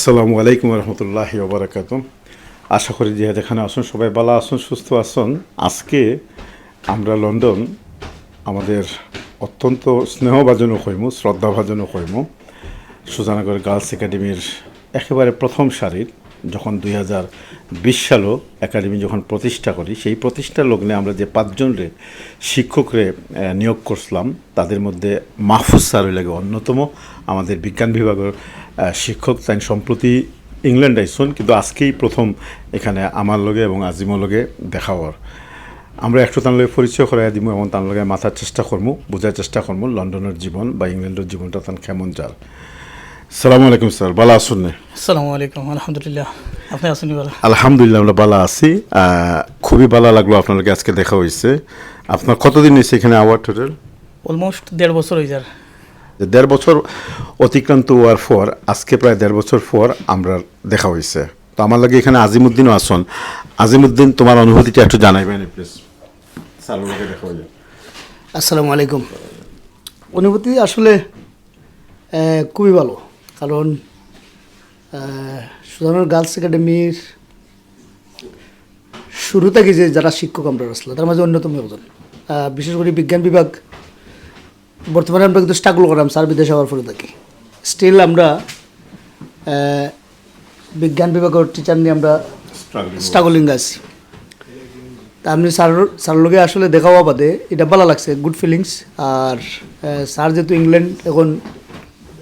আসসালামু আলাইকুম রহমতুল্লাহি ওবরাকাত আশা করি যে যেখানে আসুন, সবাই ভালো আসুন, সুস্থ আসুন। আজকে আমরা লন্ডন আমাদের অত্যন্ত স্নেহভাজনও হইমু শ্রদ্ধাভাজনও হইমু। সুজানগর গার্লস একাডেমির একেবারে প্রথম সারির যখন দুই হাজার বিশ সালও একাডেমি যখন প্রতিষ্ঠা করি, সেই প্রতিষ্ঠার লগ্নে আমরা যে পাঁচজনরে শিক্ষকরে নিয়োগ করছিলাম, তাদের মধ্যে মাহফুজ স্যার লাগে অন্যতম আমাদের বিজ্ঞান বিভাগের শিক্ষক তাই সম্প্রতি ইংল্যান্ড আইসন কিন্তু আজকেই প্রথম এখানে আমার লগে এবং আজিমর লগে দেখা হওয়ার। আমরা একটু তার লগে পরিচয় করাই দিব এবং তার লগে মাথার চেষ্টা করব বোঝার চেষ্টা করব লন্ডনের জীবন বা ইংল্যান্ডের জীবনটা তার কেমন যার। সালামু আলাইকুম স্যার ভালো আসুন না? আসসালামু আলাইকুম আলহামদুলিল্লাহ। আপনি বলা আলহামদুলিল্লাহ আমরা ভালো আছি। খুবই ভালো লাগল আপনাদেরকে আজকে দেখা হয়েছে। আপনার কতদিন এসে এখানে আওয়ার টোটাল? অলমোস্ট দেড় বছর হয়ে যার দেড় বছর অতিক্রান্ত হওয়ার পর, আজকে প্রায় দেড় বছর পর আমরা দেখা হয়েছে। তো আমার লাগে এখানে আজিমুদ্দিনও আসন আজিমুদ্দিন, তোমার অনুভূতিটা একটু জানাইবেন প্লিজ দেখা আসসালামু আলাইকুম। অনুভূতি আসলে খুবই ভালো। কারণ সুধারণ গার্লস একাডেমির শুরু থেকে যে যারা শিক্ষক আমরা আসলো তার মাঝে অন্যতম একজন। বিশেষ করে বিজ্ঞান বিভাগ বর্তমানে আমরা কিন্তু স্ট্রাগল করলাম স্যার বিদেশে হওয়ার পরে থাকি। স্টিল আমরা বিজ্ঞান বিভাগের টিচার নিয়ে আমরা স্ট্রাগলিং আছি। তা আপনি স্যার স্যার লোকে আসলে দেখা হওয়া বাদে এটা ভালো লাগছে গুড ফিলিংস আর স্যার যেহেতু ইংল্যান্ড এখন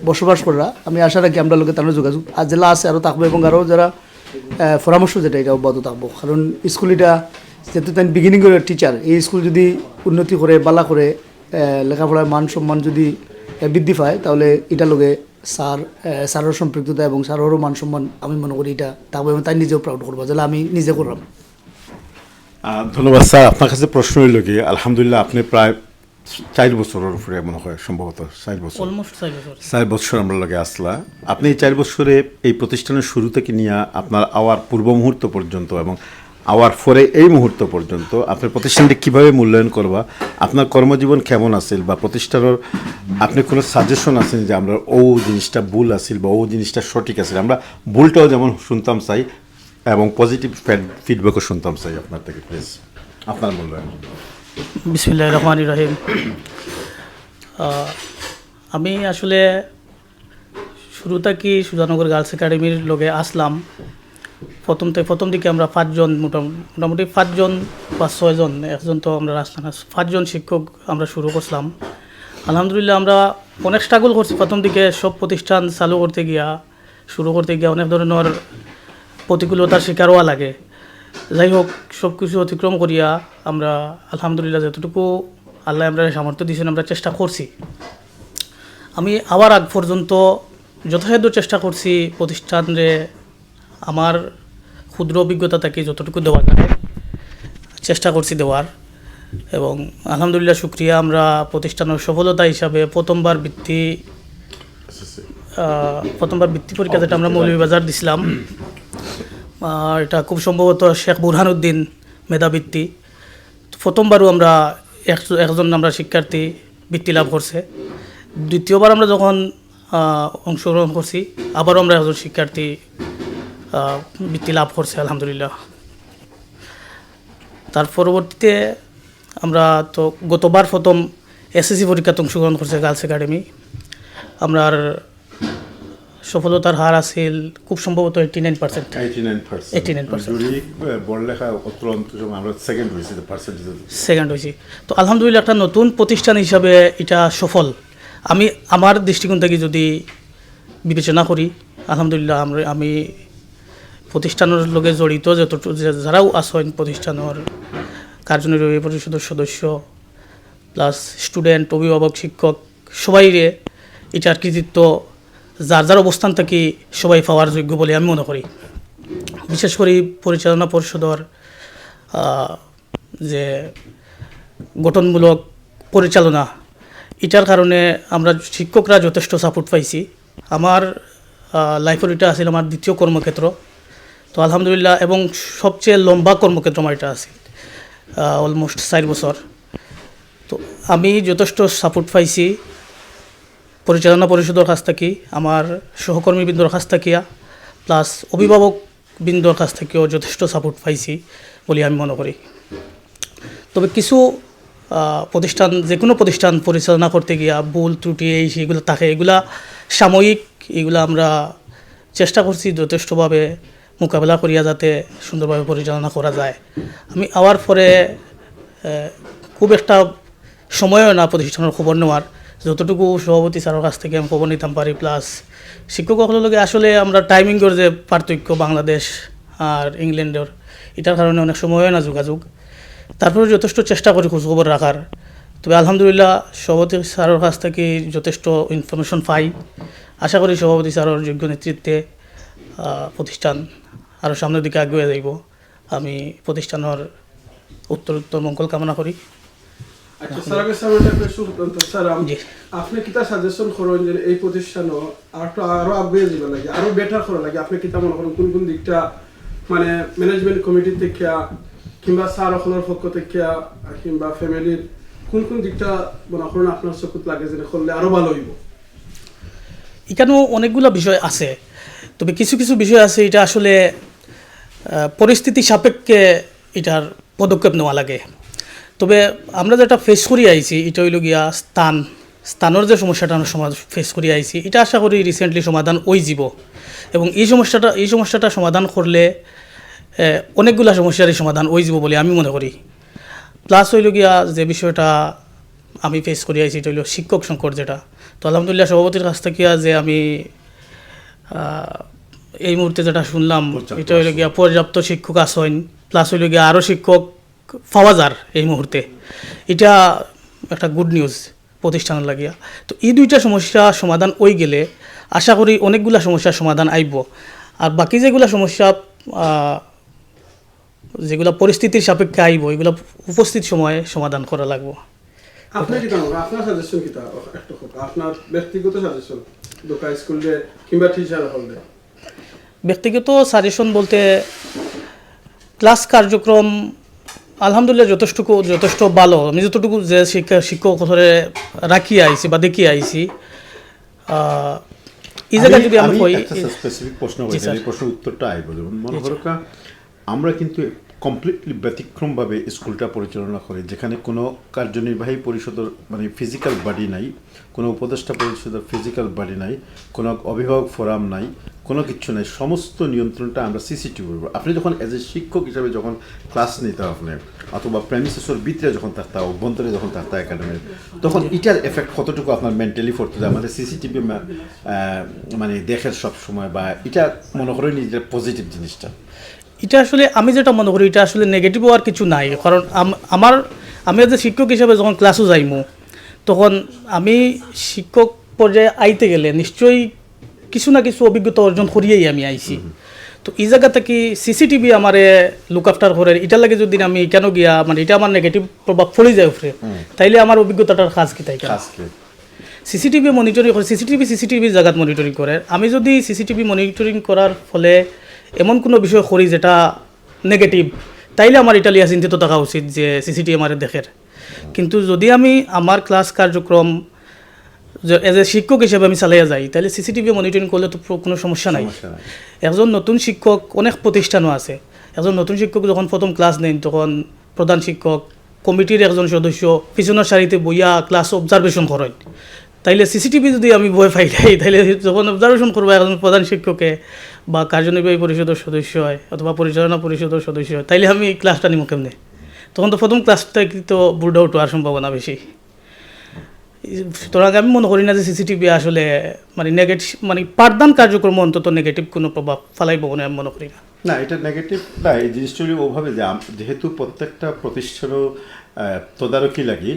বসবাস করা আমি আশা রাখি আমরা লোকে তার যোগাযোগ আর জেলা আছে আরও থাকব এবং আরও যারা পরামর্শ যেটা এটা অব্যাহত থাকব। কারণ স্কুল এটা যেহেতু তাই বিগিনিং টিচার এই স্কুল যদি উন্নতি করে বালা করে লেখাপড়ার মান সম্মান যদি বৃদ্ধি পায় তাহলে এটা লোকে স্যার স্যারের সম্পৃক্ততা এবং স্যারেরও মান সম্মান আমি মনে করি এটা এবং তাই নিজেও প্রাউড করব যেটা আমি নিজে করলাম। ধন্যবাদ স্যার। আপনার কাছে প্রশ্ন হইল কি? আলহামদুলিল্লাহ আপনি প্রায় চার বছরের উপরে মনে হয় সম্ভবত চার বছর। অলমোস্ট বছর। চার বছর আমরা লগে আসলা। আপনি এই চার বছরে এই প্রতিষ্ঠানের শুরু থেকে নিয়ে আপনার আওয়ার পূর্ব মুহূর্ত পর্যন্ত এবং আওয়ার ফোরে এই মুহূর্ত পর্যন্ত আপনার প্রতিষ্ঠানটি কীভাবে মূল্যায়ন করবা, আপনার কর্মজীবন কেমন আছিল বা প্রতিষ্ঠানের আপনি কোনো সাজেশন আছেন যে আমরা ও জিনিসটা ভুল আছিল বা ও জিনিসটা সঠিক আছিল? আমরা ভুলটাও যেমন শুনতাম চাই এবং পজিটিভ ফিডব্যাকও শুনতাম চাই আপনার থেকে প্লিজ আপনার মূল্যায়ন। বিসমিল্লাহ রহমান রহিম। আমি আসলে শুরু থেকে সুজানগর গার্লস একাডেমির লগে আসলাম প্রথম থেকে প্রথম দিকে আমরা পাঁচজন মোটামুটি মোটামুটি পাঁচজন বা ছয়জন, একজন তো আমরা আসলাম না পাঁচজন শিক্ষক আমরা শুরু করছিলাম। আলহামদুলিল্লাহ আমরা অনেক স্ট্রাগল করছি প্রথম দিকে, সব প্রতিষ্ঠান চালু করতে গিয়া, শুরু করতে গিয়া অনেক ধরনের প্রতিকূলতার শিকার হওয়া লাগে। যাই হোক, সব কিছু অতিক্রম করিয়া আমরা আলহামদুলিল্লাহ যতটুকু আল্লাহ আমরা সামর্থ্য দিয়েছেন আমরা চেষ্টা করছি। আমি আবার আগ পর্যন্ত যথাসাধ্য চেষ্টা করছি প্রতিষ্ঠানে আমার ক্ষুদ্র অভিজ্ঞতা থেকে যতটুকু দেওয়া যায়, চেষ্টা করছি দেওয়ার। এবং আলহামদুলিল্লাহ, শুক্রিয়া। আমরা প্রতিষ্ঠানের সফলতা হিসাবে প্রথমবার বৃত্তি প্রথমবার বৃত্তি পরীক্ষা যেটা আমরা মৌলভীবাজার দিছিলাম। এটা খুব সম্ভবত শেখ বুরহানুদ্দিন মেধাবৃত্তি। প্রথমবারও আমরা একজ- একজন আমরা শিক্ষার্থী বৃত্তি লাভ করছে। দ্বিতীয়বার আমরা যখন অংশগ্রহণ করছি, আবারও আমরা একজন শিক্ষার্থী বৃত্তি লাভ করছে আলহামদুলিল্লাহ। তার পরবর্তীতে আমরা তো গতবার প্রথম এসএসসি পরীক্ষাতে অংশগ্রহণ করছে গার্লস একাডেমি। আমরার সফলতার হার আছিল খুব সম্ভবত এইটি নাইন পার্সেন্ট 89% 89% যদি বড়লেখা অত্যন্ত আমরা সেকেন্ড সেকেন্ড হয়েছি। তো আলহামদুলিল্লাহ একটা নতুন প্রতিষ্ঠান হিসাবে এটা সফল। আমি আমার দৃষ্টিকোণ থেকে যদি বিবেচনা করি আলহামদুলিল্লাহ আমরা আমি প্রতিষ্ঠানের লগে জড়িত, যতটুকু যে- যারাও আছেন প্রতিষ্ঠানের কার্যনির্বাহী পরিষদের সদস্য প্লাস স্টুডেন্ট অভিভাবক, শিক্ষক, সবাইরে এটার কৃতিত্ব, যার যার অবস্থান থেকে সবাই পাওয়ার যোগ্য বলে আমি মনে করি। বিশেষ করে পরিচালনা পরিষদর যে গঠনমূলক পরিচালনা, এটার কারণে আমরা শিক্ষকরা যথেষ্ট সাপোর্ট পাইছি। আমার লাইফের এটা আছিল আমার দ্বিতীয় কর্মক্ষেত্র। তো আলহামদুলিল্লাহ, এবং সবচেয়ে লম্বা কর্মক্ষেত্র আমার এটা আছে অলমোস্ট চার বছর। তো আমি যথেষ্ট সাপোর্ট পাইছি পরিচালনা পরিষদের কাছ থেকে, আমার সহকর্মীবৃন্দর কাছ থাকিয়া প্লাস অভিভাবক বৃন্দর কাছ থেকেও যথেষ্ট সাপোর্ট পাইছি বলে আমি মনে করি। তবে কিছু প্রতিষ্ঠান যে কোনো প্রতিষ্ঠান পরিচালনা করতে গিয়া ভুল ত্রুটি, এই সেগুলো থাকে, এগুলা সাময়িক, এগুলো আমরা চেষ্টা করছি যথেষ্টভাবে মোকাবেলা করিয়া যাতে সুন্দরভাবে পরিচালনা করা যায়। আমি আওয়ার পরে খুব একটা সময়ও না প্রতিষ্ঠানের খবর নেওয়ার। যতটুকু সভাপতি স্যারের কাছ থেকে আমি খবর নিতাম পারি, প্লাস শিক্ষকসকলের লগে আসলে আমরা টাইমিংয়ের যে পার্থক্য বাংলাদেশ আর ইংল্যান্ডের, এটার কারণে অনেক সময়ও না যোগাযোগ। তারপরে যথেষ্ট চেষ্টা করি খোঁজখবর রাখার। তবে আলহামদুলিল্লাহ সভাপতি স্যারের কাছ থেকে যথেষ্ট ইনফরমেশন পাই। আশা করি সভাপতি স্যারের যোগ্য নেতৃত্বে প্রতিষ্ঠান আরও সামনের দিকে আগুয়ে যাইব। আমি প্রতিষ্ঠানের উত্তর উত্তর মঙ্গল কামনা করি। আচ্ছা স্যার আগে স্যার একটা প্রশ্ন স্যার আপনি কিতা সাজেশন করেন যে এই প্রতিষ্ঠানও আরও আরও আগে যাবে লাগে আরও বেটার করা লাগে আপনি কিতা মনে করেন কোন কোন দিকটা মানে ম্যানেজমেন্ট কমিটি থেকে কিংবা স্যার সকলের পক্ষ থেকে কিংবা ফ্যামিলির কোন কোন দিকটা মনে করেন আপনার চকুত লাগে যে করলে আরও ভালো হইব? এখানেও অনেকগুলো বিষয় আছে। তবে কিছু কিছু বিষয় আছে, এটা আসলে পরিস্থিতি সাপেক্ষে এটার পদক্ষেপ নেওয়া লাগে। তবে আমরা যেটা ফেস করি আইছি, এটা হইল গিয়া স্থান, স্থানের যে সমস্যাটা আমরা ফেস করি আইছি, এটা আশা করি রিসেন্টলি সমাধান ওই যাব এবং এই সমস্যাটা এই সমস্যাটা সমাধান করলে অনেকগুলা সমস্যারই সমাধান ওই যাব বলে আমি মনে করি। প্লাস হইল গিয়া যে বিষয়টা আমি ফেস করি আইছি, এটা হইল শিক্ষক সংকট যেটা। তো আলহামদুলিল্লাহ সভাপতির কাছ থেকে যে আমি এই মুহূর্তে যেটা শুনলাম এটা হইল গিয়া পর্যাপ্ত শিক্ষক আসন প্লাস হইল গিয়া আরও শিক্ষক পাওয়া যার এই মুহূর্তে। এটা একটা গুড নিউজ প্রতিষ্ঠান লাগিয়া। তো এই দুইটা সমস্যা সমাধান ওই গেলে আশা করি অনেকগুলা সমস্যার সমাধান আইব। আর বাকি যেগুলা সমস্যা যেগুলা পরিস্থিতির সাপেক্ষে আইব এগুলো উপস্থিত সময়ে সমাধান করা লাগবো। আপনি কিতা করেন? আপনার সাজেশন কিতা একটা আপনার ব্যক্তিগত সাজেশন দোকা স্কুলে কিংবা টিচার হলে ব্যক্তিগত সাজেশন বলতে ক্লাস কার্যক্রম আলহামদুলিল্লাহ যথেষ্ট যথেষ্ট ভালো। আমি যতটুকু যে শিক্ষা শিক্ষক ধরে রাখি আইছি বা দেখি আইছি এই জায়গায় যদি আমি কই স্পেসিফিক প্রশ্ন প্রশ্নের উত্তরটা আইব যেমন মনে আমরা কিন্তু কমপ্লিটলি ব্যতিক্রমভাবে স্কুলটা পরিচালনা করে, যেখানে কোনো কার্যনির্বাহী পরিষদের মানে ফিজিক্যাল বাডি নাই, কোনো উপদেষ্টা পরিষদের ফিজিক্যাল বাডি নাই, কোনো অভিভাবক ফোরাম নাই, কোনো কিছু নাই, সমস্ত নিয়ন্ত্রণটা আমরা সিসিটিভি আপনি যখন এজ এ শিক্ষক হিসাবে যখন ক্লাস নিতে আপনি অথবা প্রেমিসেসর ভিতরে যখন থাকতা অভ্যন্তরে যখন থাকতা একাডেমির তখন এটার এফেক্ট কতটুকু আপনার মেন্টালি পড়তে আমাদের সিসিটিভি মানে দেখের সব সময় বা এটা মনে করেন যে পজিটিভ জিনিসটা। এটা আসলে আমি যেটা মনে করি এটা আসলে নেগেটিভ হওয়ার কিছু নাই। কারণ আম- আমার আমি যে শিক্ষক হিসাবে যখন ক্লাসও যাইমু তখন আমি শিক্ষক পর্যায়ে আইতে গেলে নিশ্চয়ই কিছু না কিছু অভিজ্ঞতা অর্জন করিয়েই আমি আইছি। তো এই জায়গা থেকে সিসিটিভি আমারে লুক আফটার করে এটার লাগে যদি আমি কেন গিয়া মানে এটা আমার নেগেটিভ প্রভাব পড়ে যায় উপরে তাইলে আমার অভিজ্ঞতাটার কাজ কি তাই সিসিটিভি মনিটরিং করে সিসিটিভি সিসিটিভি জায়গাত মনিটরিং করে। আমি যদি সিসিটিভি মনিটরিং করার ফলে এমন কোনো বিষয় করি যেটা নেগেটিভ তাইলে আমার ইটালিয়া চিন্তিত থাকা উচিত যে সিসিটিভি আমার দেখের কিন্তু যদি আমি আমার ক্লাস কার্যক্রম এজ এ শিক্ষক হিসেবে আমি চালিয়ে যাই তাহলে সিসিটিভি মনিটরিং করলে তো কোনো সমস্যা নাই। একজন নতুন শিক্ষক অনেক প্রতিষ্ঠানও আছে। একজন নতুন শিক্ষক যখন প্রথম ক্লাস নেন তখন প্রধান শিক্ষক কমিটির একজন সদস্য পিছনের সারিতে বইয়া ক্লাস অবজারভেশন করেন তাইলে সিসিটিভি যদি আমি বই পাই যাই তাইলে যখন অবজারভেশন করব একজন প্রধান শিক্ষকে বা কার্যনির্বাহী পরিষদের সদস্য হয় অথবা পরিচালনা পরিষদের সদস্য হয় তাইলে আমি ক্লাসটা নিব কেমনে? তখন তো প্রথম ক্লাসটা তো বুর্ড আউট হওয়ার সম্ভাবনা বেশি। সুতরাং আমি মনে করি না যে সিসিটিভি আসলে মানে নেগেটিভ মানে পাঠদান কার্যক্রম অন্তত নেগেটিভ কোনো প্রভাব ফালাইব বলে আমি মনে করি না। না এটা নেগেটিভ না এই জিনিসটা ওভাবে যে যেহেতু প্রত্যেকটা প্রতিষ্ঠানও তদারকি লাগে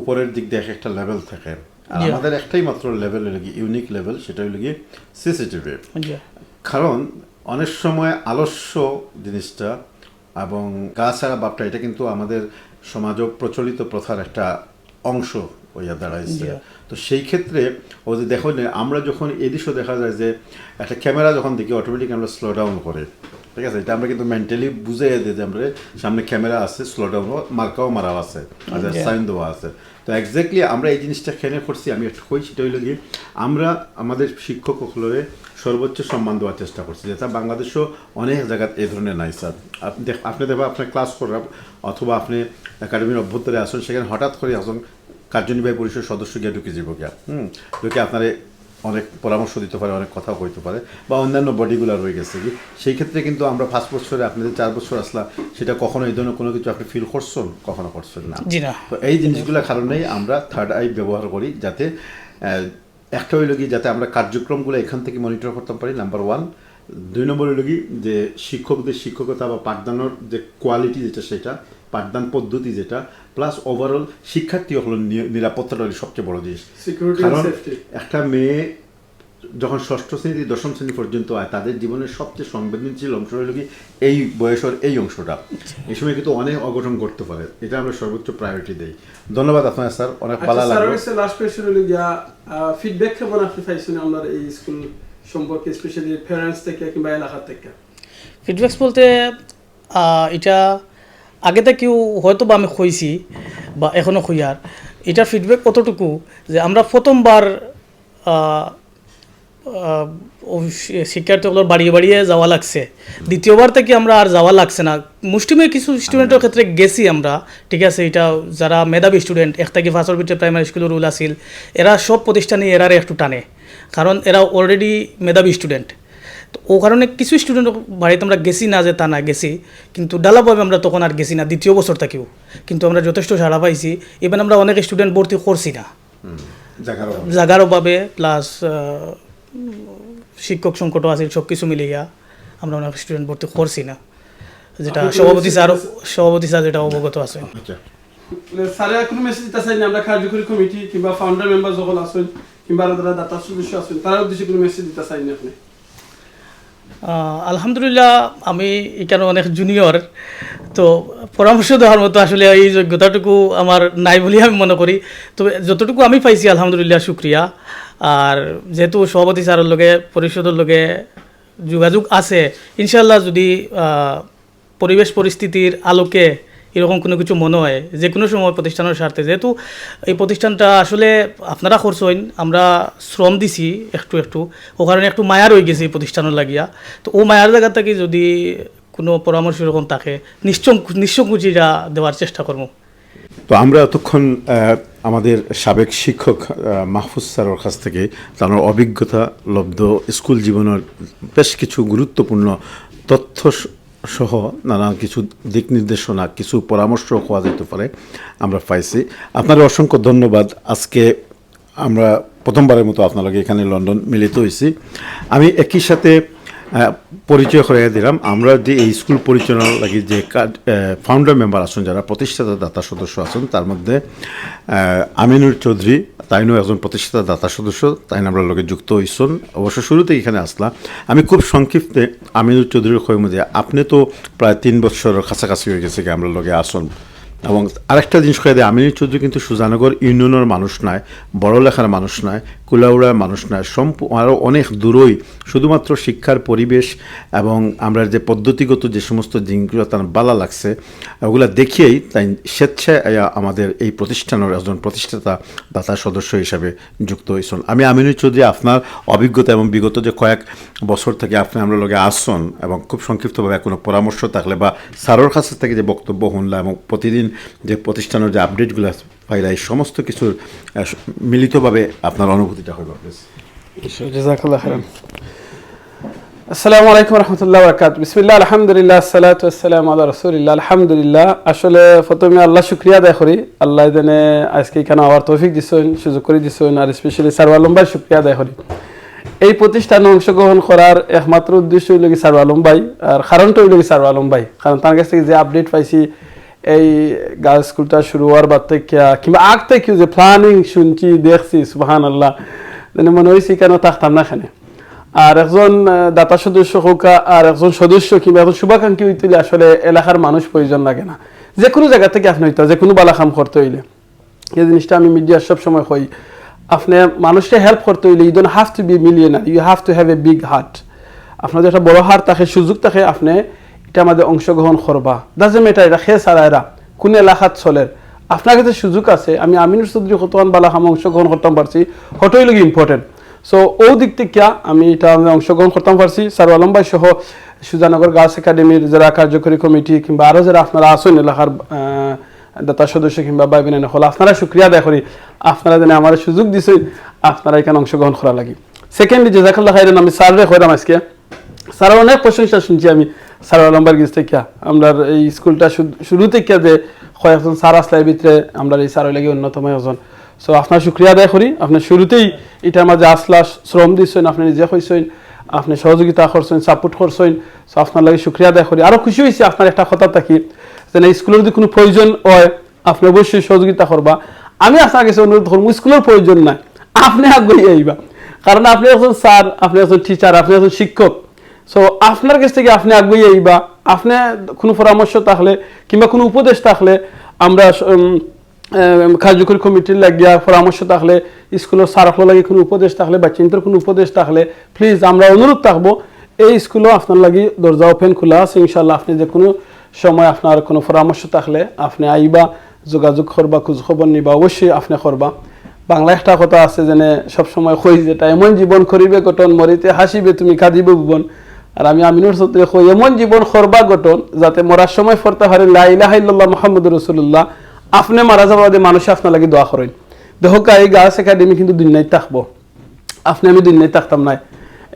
উপরের দিক দিয়ে একটা লেভেল থাকে। আর। আমাদের একটাই মাত্র লেভেল লাগি ইউনিক লেভেল সেটা হলো গিয়ে সিসিটিভি। কারণ অনেক সময় আলস্য জিনিসটা এবং গা ছাড়া বাপটা এটা কিন্তু আমাদের সমাজ প্রচলিত প্রথার একটা অংশ হইয়া দাঁড়াইছে। তো সেই ক্ষেত্রে ও যে দেখো আমরা যখন এদিশও দেখা যায় যে একটা ক্যামেরা যখন দেখি অটোমেটিক আমরা স্লো ডাউন করে। ঠিক আছে? এটা আমরা কিন্তু মেন্টালি বুঝে দিই যে আমরা সামনে ক্যামেরা আছে স্লোটা মার্কাও মারা আছে আচ্ছা সাইন দেওয়া আছে। তো এক্স্যাক্টলি আমরা এই জিনিসটা খেলে করছি আমি একটু কই সেটা হইল গিয়ে আমরা আমাদের শিক্ষক হলে সর্বোচ্চ সম্মান দেওয়ার চেষ্টা করছি যেটা বাংলাদেশও অনেক জায়গায় এই ধরনের নাই স্যার। আপনি দেখ- আপনি দেখবা আপনার ক্লাস করার অথবা আপনি একাডেমির অভ্যন্তরে আসুন সেখানে হঠাৎ করে আসুন কার্যনির্বাহী পরিষদ সদস্য গিয়ে ঢুকে যাব গিয়া। হুম? ঢুকে আপনারে অনেক পরামর্শ দিতে পারে অনেক কথা কইতে পারে বা অন্যান্য বডিগুলো রয়ে গেছে কি সেই ক্ষেত্রে কিন্তু আমরা পাঁচ বছরে আপনাদের চার বছর আসলা সেটা কখনো এই ধরনের কোনো কিছু আপনি ফিল করছেন? কখনো করছেন না। তো এই জিনিসগুলোর কারণেই আমরা থার্ড আই ব্যবহার করি যাতে একটা হইল কি যাতে আমরা কার্যক্রমগুলো এখান থেকে মনিটর করতে পারি নাম্বার ওয়ান দুই নম্বর হইল কি যে শিক্ষকদের শিক্ষকতা বা পাঠদানোর যে কোয়ালিটি যেটা সেটা পাঠদান পদ্ধতি যেটা প্লাস ওভারঅল শিক্ষার্থী হলো নিরাপত্তাটা সবচেয়ে বড় জিনিস। কারণ একটা মেয়ে যখন ষষ্ঠ শ্রেণি থেকে দশম শ্রেণি পর্যন্ত হয় তাদের জীবনের সবচেয়ে সংবেদনশীল অংশ হলো কি এই বয়সের এই অংশটা। এই সময় কিন্তু অনেক অঘটন করতে পারে এটা আমরা সর্বোচ্চ প্রায়োরিটি দেই। ধন্যবাদ আপনার স্যার অনেক ভালো আচ্ছা স্যার লাগল। লাস্ট কোয়েশ্চেন হলো গিয়া ফিডব্যাক কেমন আপনি পাইছেন আপনার এই স্কুল সম্পর্কে স্পেশালি প্যারেন্টস থেকে কিংবা এলাকা থেকে? ফিডব্যাকস বলতে এটা আগে থেকেও হয়তো বা আমি খুঁজছি বা এখনও খুঁয়ার এটার ফিডব্যাক কতটুকু? যে আমরা প্রথমবার শিক্ষার্থীগুলোর বাড়িয়ে বাড়িয়ে যাওয়া লাগছে। দ্বিতীয়বার থেকে আমরা আর যাওয়া লাগছে না। মুষ্টিমেয় কিছু স্টুডেন্টের ক্ষেত্রে গেছি আমরা, ঠিক আছে, এটা যারা মেধাবী স্টুডেন্ট এক থেকে ফাঁসর ভিতরে প্রাইমারি স্কুলের রুল আছিল, এরা সব প্রতিষ্ঠানে এরারে একটু টানে। কারণ এরা অলরেডি মেধাবী স্টুডেন্ট তো ও কারণে কিছু স্টুডেন্ট বাড়িতে আমরা গেছি না যে তা না গেছি কিন্তু ডালাভাবে আমরা তখন আর গেছি না দ্বিতীয় বছর থেকেও কিন্তু আমরা যথেষ্ট সাড়া পাইছি ইভেন আমরা অনেক স্টুডেন্ট ভর্তি করছি না। জাগার অভাবে প্লাস শিক্ষক সংকটও আছে সব কিছু মিলিয়া আমরা অনেক স্টুডেন্ট ভর্তি করছি না। যেটা সভাপতি স্যার সভাপতি স্যার যেটা অবগত আছে আচ্ছা। কোনো মেসেজ দিতে চাই না আমরা কার্যকরী কমিটি কিংবা ফাউন্ডার মেম্বার যখন আছেন কিংবা দাতা সদস্য আছেন তার উদ্দেশ্যে কোনো মেসেজ দিতে চাই না আপনি? আলহামদুলিল্লাহ, আমি এখানে অনেক জুনিয়র তো পরামর্শ দেওয়ার মতো আসলে এই যোগ্যতাটুকু আমার নাই বলেই আমি মনে করি। তবে যতটুকু আমি পাইছি, আলহামদুলিল্লাহ, শুক্রিয়া। আর যেহেতু সভাপতি স্যারের লগে, পরিষদের লগে যোগাযোগ আছে ইনশাল্লাহ যদি পরিবেশ পরিস্থিতির আলোকে এরকম কোনো কিছু মনে হয়? যে কোনো সময় প্রতিষ্ঠানের স্বার্থে। যেহেতু এই প্রতিষ্ঠানটা আসলে আপনারা খরচ হইন আমরা শ্রম দিছি একটু একটু, ও কারণে একটু মায়া রয়ে গেছে এই প্রতিষ্ঠানের লাগিয়া। তো ও মায়ার জায়গা থেকে যদি কোনো পরামর্শ এরকম থাকে, নিশ্চয় নিঃসংকুচিরা দেওয়ার চেষ্টা করব। তো আমরা এতক্ষণ আমাদের সাবেক শিক্ষক মাহফুজ স্যারের কাছ থেকে তার অভিজ্ঞতা, লব্ধ, স্কুল জীবনের বেশ কিছু গুরুত্বপূর্ণ তথ্য সহ নানান কিছু দিক নির্দেশনা, কিছু পরামর্শ পাওয়া যেতে পারে, আমরা পাইছি। আপনার অসংখ্য ধন্যবাদ। আজকে আমরা প্রথমবারের মতো আপনাকে এখানে লন্ডন মিলিত হয়েছি আমি একই সাথে পরিচয় করে দিলাম। আমরা যে এই স্কুল পরিচালনা লাগি যে ফাউন্ডার মেম্বার আছেন যারা প্রতিষ্ঠাতা দাতা সদস্য আছেন, তার মধ্যে আমিনুর চৌধুরী তাইনও একজন প্রতিষ্ঠাতা, দাতা সদস্য, তাই আমরা লগে যুক্ত হইছেন অবশ্য শুরুতে এখানে আসলাম। আমি খুব সংক্ষিপ্তে আমিনুর চৌধুরীর কইম যে, আপনি তো প্রায় তিন বছরের কাছাকাছি হয়ে গেছে আমরা লগে আসুন। এবং আরেকটা জিনিস কয়ে দেয় আমিনুর চৌধুরী কিন্তু সুজানগর ইউনিয়নের মানুষ নয়, বড়লেখার মানুষ নয় কুলাউড়ার মানুষ নয় সম্পূ আরও অনেক দূরই শুধুমাত্র শিক্ষার পরিবেশ এবং আমরা যে পদ্ধতিগত যে সমস্ত জিনিসগুলো তার বালা লাগছে, ওগুলা দেখিয়েই তাই স্বেচ্ছায় আমাদের এই প্রতিষ্ঠানের একজন প্রতিষ্ঠাতা দাতা সদস্য হিসাবে যুক্ত হয়েছেন। আমি আমিনুর চৌধুরী, আপনার অভিজ্ঞতা এবং বিগত যে কয়েক বছর থেকে আপনি আমরা লগে আসছেন এবং খুব সংক্ষিপ্তভাবে কোনো পরামর্শ থাকলে বা স্যারের কাছ থেকে যে বক্তব্য শুনলাম এবং প্রতিদিন যে প্রতিষ্ঠানের যে আপডেটগুলো পাইলা এই সমস্ত কিছুর মিলিতভাবে আপনার অনুভূতিটা হইব আসসালামু আলাইকুম রহমতুল্লাহ বরকাত বিসমিল্লাহ, আলহামদুলিল্লাহ, সালাতু আসসালাম আল্লাহ রসুলিল্লাহ, আলহামদুলিল্লাহ। আসলে প্রথমে আল্লাহ শুক্রিয়া আদায় করি। আল্লাহ জানে আজকে এখানে আবার তৌফিক দিছেন, সুযোগ করে দিছেন, আর স্পেশালি সার্বালম ভাই শুক্রিয়া আদায় করি। এই প্রতিষ্ঠানে অংশগ্রহণ করার একমাত্র উদ্দেশ্য হইল কি সার্ব আলম ভাই আর কারণটা হইল কি সার্ব আলম ভাই কারণ তার কাছ থেকে যে আপডেট পাইছি এই গার্লস স্কুলটা শুরু হওয়ার বাদ থেকে, কিংবা আগ থেকে যে প্ল্যানিং শুনছি, দেখছি সুবাহান আল্লাহ মনে হয়েছে কেন থাকতাম না এখানে। আর একজন দাতা সদস্য হোক, আর একজন সদস্য কিংবা একজন শুভাকাঙ্ক্ষী হইতে আসলে এলাকার মানুষ প্রয়োজন লাগে না। যে কোনো জায়গা থেকে আপনি হইতে যে কোনো বালা কাম করতে হইলে। এই জিনিসটা আমি মিডিয়ার সব সময় হই আপনি মানুষকে হেল্প করতে হইলে you don't have to be millionaire you have to have a big heart আপনার যে একটা বড় হার থাকে, সুযোগ থাকে, আপনি এটা আমাদের অংশগ্রহণ করবা। দাজে মেটা এটা খেয়ে সারায়রা কোন এলাকাত চলের আপনার কাছে সুযোগ আছে, আমি আমিনুর চৌধুরী কতমান বালা হাম অংশগ্রহণ করতাম পারছি হটোই লোক ইম্পর্টেন্ট সো ও দিক থেকে আমি এটা আমি অংশগ্রহণ করতাম পারছি। স্যার আলম ভাই সহ সুজানগর গার্লস একাডেমির যারা কার্যকরী কমিটি কিংবা আরও যারা আপনারা আসেন এলাকার দাতা সদস্য কিংবা ভাই বোনেন হল আপনারা শুক্রিয়া আদায় করি। আপনারা যেন আমার সুযোগ দিছেন আপনারা এখানে অংশগ্রহণ করা লাগে। সেকেন্ডলি জেজাকাল্লাহ খাইরেন আমি স্যারে কইরাম আজকে। স্যার অনেক প্রশংসা শুনছি আমি। স্যার আলম্বার গিস থেকে আমরা এই স্কুলটা শুরু থেকে যে কয়েকজন স্যার আসলে ভিতরে আমরা এই স্যারের লাগে অন্যতম একজন। সো আপনার শুক্রিয়া আদায় করি। আপনি শুরুতেই এটার মাঝে আসলা শ্রম দিচ্ছেন আপনি নিজে কইছেন আপনি সহযোগিতা করছেন সাপোর্ট করছেন। সো আপনার লাগে শুক্রিয়া আদায় করি। আরও খুশি হয়েছি আপনার একটা কথা থাকি, যে এই স্কুলের যদি কোনো প্রয়োজন হয়, আপনি অবশ্যই সহযোগিতা করবা। আমি আপনার কাছে অনুরোধ করব স্কুলের প্রয়োজন নাই। আপনি আগ্রহী আইবা কারণ আপনি একজন স্যার, আপনি একজন টিচার আপনি একজন শিক্ষক। সো আপনার কাছ থেকে আপনি আগ্রহী আইবা আপনি কোনো পরামর্শ থাকলে কিংবা কোনো উপদেশ থাকলে আমরা কার্যকরী কমিটির লাগিয়া পরামর্শ থাকলে, স্কুলের সারফল লাগে কোনো উপদেশ থাকলে বা চিন্তার কোনো উপদেশ থাকলে প্লিজ আমরা অনুরোধ থাকব, এই স্কুলও আপনার লাগি দরজা ওপেন খোলা আছে ইনশাল্লাহ আপনি যে কোনো সময় আপনার কোনো পরামর্শ থাকলে আপনি আইবা, যোগাযোগ করবা, খোঁজ খবর নিবা, অবশ্যই আপনি করবা। বাংলা একটা কথা আছে যেনে, সবসময় কই যেটা এমন জীবন করিবে গঠন মরিতে হাসিবে, তুমি কাঁদিবে, ভুবন। আর আমি আমিনুর সত্রে কই এমন জীবন করবা গঠন যাতে মরার সময় ফরতে পারে লাইলাহাইল্লাহ মোহাম্মদ রসুল্লাহ আপনি মারা যাওয়ার মানুষ আপনার লাগে দোয়া করেন। দেখো এই গার্লস একাডেমি কিন্তু দুনিয়ায় থাকব। আপনি আমি দুনিয়ায় থাকতাম নাই।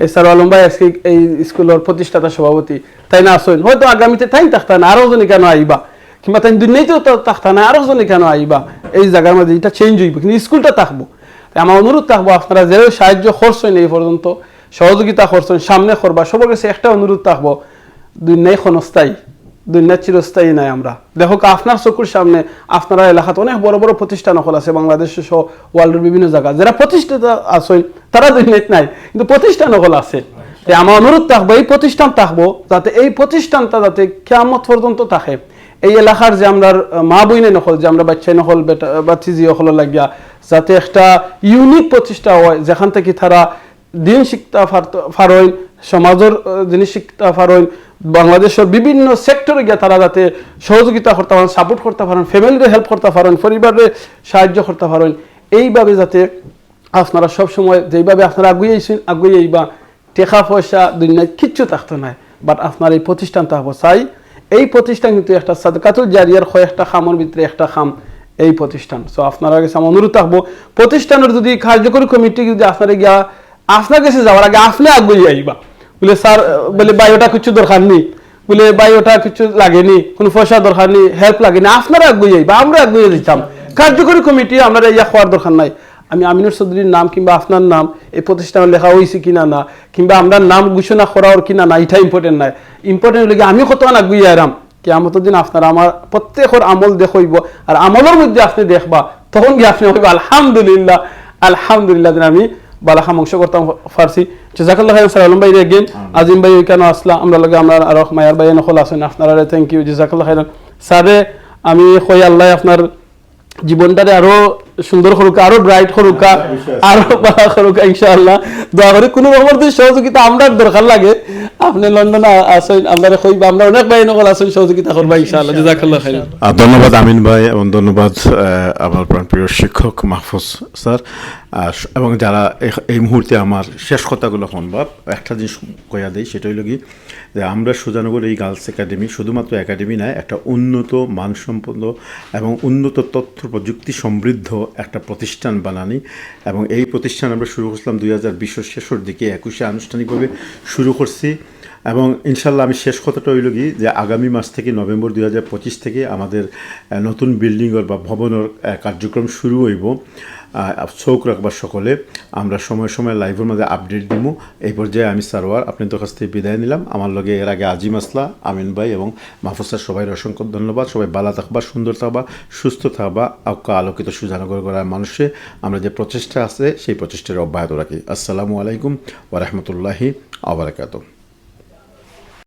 এই স্যার আলম ভাই আজকে এই স্কুলের প্রতিষ্ঠাতা সভাপতি, তাই না আসেন? হয়তো আগামীতে তাই থাকতা না, আরও জনে কেন আইবা? কিংবা তাই দুনিয়াতেও থাকতা না, আরও জনে কেন আইবা? এই জায়গার মধ্যে এটা চেঞ্জ হইব, কিন্তু স্কুলটা থাকব। আমার অনুরোধ থাকব, আপনারা যে সাহায্য করছেন এই পর্যন্ত সহযোগিতা করছেন, সামনে করবা, সবার কাছে একটা অনুরোধ থাকব দুনিয়ায় ক্ষণস্থায়ী দুনিয়া চিরস্থায়ী নাই আমরা। দেখো আপনার চকুর সামনে আপনারা এলাকাতে অনেক বড় বড় প্রতিষ্ঠান হল আছে, বাংলাদেশ সহ ওয়ার্ল্ডের বিভিন্ন জায়গা যারা প্রতিষ্ঠিত আছেন, তারা দুনিয়াত নাই কিন্তু প্রতিষ্ঠান হল আছে। আমার অনুরোধ থাকব, এই প্রতিষ্ঠান থাকব, যাতে এই প্রতিষ্ঠানটা যাতে কেমত পর্যন্ত থাকে। এই এলাকার যে আমরা মা বইনে নকল যে আমরা বাচ্চাই নকল বেটা, বাচ্চি বাচ্চিজি হল লাগিয়া, যাতে একটা ইউনিক প্রতিষ্ঠা হয়, যেখান থেকে তারা দিন শিক্ষা ফারইন সমাজের জিনিস শিক্ষা ফারইন বাংলাদেশের বিভিন্ন সেক্টরে গিয়ে তারা যাতে সহযোগিতা করতে পারেন সাপোর্ট করতে পারেন ফ্যামিলিরে হেল্প করতে পারেন পরিবারে সাহায্য করতে পারেন, এইভাবে যাতে আপনারা সবসময় যেইভাবে আপনারা আগুয়ে আইছেন, আগুয়ে আইবা, টেকা পয়সা, দুনিয়ায় কিচ্ছু থাকতো না বাট আপনার এই প্রতিষ্ঠান থাকব চাই। এই প্রতিষ্ঠান কিন্তু একটা সাদকাতুল জারিয়ার হয়, একটা খামর ভিতরে একটা খাম এই প্রতিষ্ঠান। সো আপনারা কাছে অনুরোধ থাকব, প্রতিষ্ঠানের যদি কার্যকরী কমিটি যদি আপনারা গিয়া আপনার কাছে যাওয়ার আগে আপনি আগুয়ে আইবা। বলে, স্যার বলে ওটা কিছু দরকার নেই। বলে ওটা কিছু লাগেনি, কোনো পয়সা দরকার নেই হেল্প লাগেনি। আপনারা আগুয়ে আইবা, আমরা আগুয়ে দিতাম। কার্যকরী কমিটি, আমরা ইয়া হওয়ার দরকার নাই। আমি আমিনুর চৌধুরীর নাম কিংবা আপনার নাম, এই প্রতিষ্ঠানে লেখা হয়েছে কিনা না, কিংবা আমরা নাম ঘোষণা করার কিনা না, এটা ইম্পর্টেন্ট নাই। ইম্পর্টেন্ট হলে আমি কত আগুয়ে আরাম কেমত দিন আপনারা আমার প্রত্যেকের আমল দেখইব, আর আমলের মধ্যে আপনি দেখবা, তখন গিয়ে আপনি হইব? আলহামদুলিল্লাহ আলহামদুলিল্লাহ দিন আমি বালাখাম অংশ করতাম ফার্সি। জাজাকাল্লাহ খাইর স্যার আলম ভাই গেন আজিম ভাই কেন আসলা? আমরা লগে আমরা আরও মায়ার ভাই নকল আছেন। আপনারা থ্যাংক ইউ জাজাকাল্লাহ খাইর স্যারে আমি কই আল্লাহ আপনার জীবনটারে আরও সুন্দর করুকা আরও ব্রাইট করুকা আরও ভালো করুকা ইনশাআল্লাহ। দোয়া করি কোনো রকমের যদি সহযোগিতা আমরা দরকার লাগে। আপনি লন্ডনে আসেন আমরা কইবা আমরা অনেক ভাই নকল আছেন সহযোগিতা করবা ইনশাআল্লাহ। জাজাকাল্লাহ আর ধন্যবাদ আমিন ভাই এবং ধন্যবাদ আহ, আমার প্রাণপ্রিয় শিক্ষক মাহফুজ স্যার। এবং যারা এই মুহূর্তে আমার শেষ কথাগুলো শুনবা একটা জিনিস কয়া দেয় সেটা হইল কি, যে আমরা সুজানগর এই গার্লস একাডেমি শুধুমাত্র একাডেমি নয়, একটা উন্নত, মানসম্পন্ন এবং উন্নত তথ্য প্রযুক্তি সমৃদ্ধ একটা প্রতিষ্ঠান বানানি। এবং এই প্রতিষ্ঠান আমরা শুরু করছিলাম দুই হাজার বিশের শেষের দিকে, একুশে আনুষ্ঠানিকভাবে শুরু করছি। এবং ইনশাল্লাহ আমি শেষ কথাটা হইল কি, যে আগামী মাস থেকে নভেম্বর দুই হাজার পঁচিশ থেকে আমাদের নতুন বিল্ডিংয়ের বা ভবনের কার্যক্রম শুরু হইব। চোখ রাখবার সকলে, আমরা সময় সময় লাইভের মধ্যে আপডেট দিব এই পর্যায়ে আমি সারোয়ার, আপনাদের কাছ থেকে বিদায় নিলাম। আমার লগে এর আগে আজিম আসলা, আমিন ভাই এবং মাহফুজ স্যার সবাই অসংখ্য ধন্যবাদ। সবাই ভালো থাকবা, সুন্দর থাকবা, সুস্থ থাকবা আকা আলোকিত সুজানগর করার মানুষে। আমরা যে প্রচেষ্টা আছে, সেই প্রচেষ্টার অব্যাহত রাখি। আসসালামু আলাইকুম ওরহমতুল্লাহি আবরাকাত